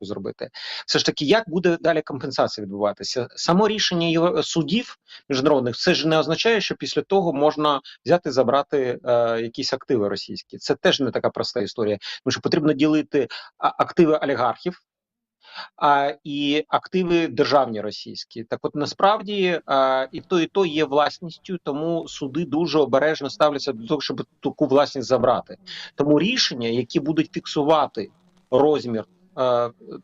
олігарху зробити. Все ж таки, як буде далі компенсація відбуватися? Само рішення судів міжнародних це ж не означає, що після того можна взяти забрати е, якісь активи російські. Це теж не така проста історія, тому що потрібно ділити активи олігархів. А і активи державні російські, так от насправді а, і то, і то є власністю, тому суди дуже обережно ставляться до того, щоб таку власність забрати. Тому рішення, які будуть фіксувати розмір е,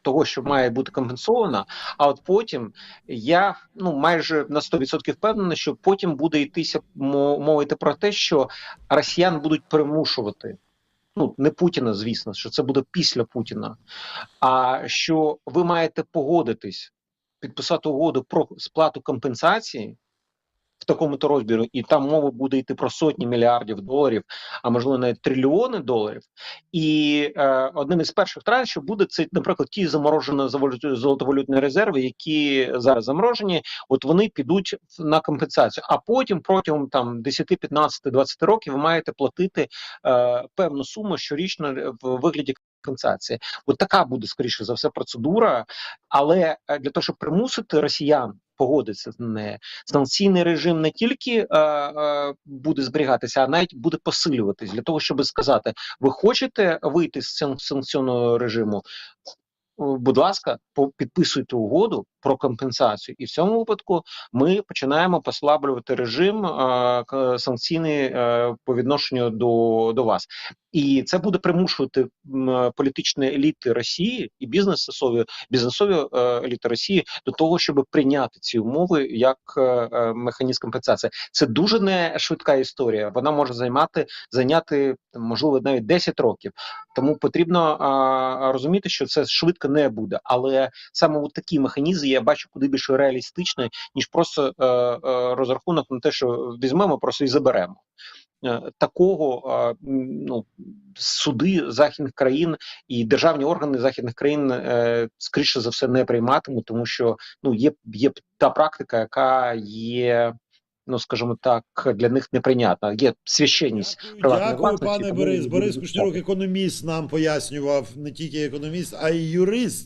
того, що має бути компенсовано, а от потім я ну майже на 100% впевнений, що потім буде йтися мо- мова йти про те, що росіян будуть примушувати. Ну не Путіна, звісно, що це буде після Путіна. А що ви маєте погодитись, підписати угоду про сплату компенсації в такому то розмірі, і там мова буде йти про сотні мільярдів доларів, а можливо навіть трильйони доларів. І е, одним із перших траншів буде це, наприклад, ті заморожені золотовалютні резерви, які зараз заморожені. От вони підуть на компенсацію. А потім протягом там 10, 15, 20 років ви маєте платити е, певну суму щорічно в вигляді компенсації. От така буде скоріше за все процедура. Але е, для того, щоб примусити росіян погодитися з нею, санкційний режим не тільки е, е, буде зберігатися, а навіть буде посилюватись для того, щоб сказати: ви хочете вийти з сан- санкційного режиму? Будь ласка, підписуйте угоду про компенсацію, і в цьому випадку ми починаємо послаблювати режим е, санкційний е, по відношенню до, до вас, і це буде примушувати політичні еліти Росії і бізнесові бізнесові е, еліти Росії до того, щоб прийняти ці умови як е, механізм компенсації. Це дуже не швидка історія. Вона може займати зайняти можливо навіть 10 років. Тому потрібно а, розуміти, що це швидко не буде. Але саме от такі механізми я бачу куди більш реалістичні, ніж просто е, е, розрахунок на те, що візьмемо просто і заберемо. Е, Такого ну суди західних країн і державні органи західних країн скоріше за все не прийматимуть, тому що ну є, є та практика, яка є. Ну, скажімо так, для них неприйнятна. Є священність приватної Дякую, власності, пане Борис. Борис Кушнірок, економіст, нам пояснював не тільки економіст, а й юрист.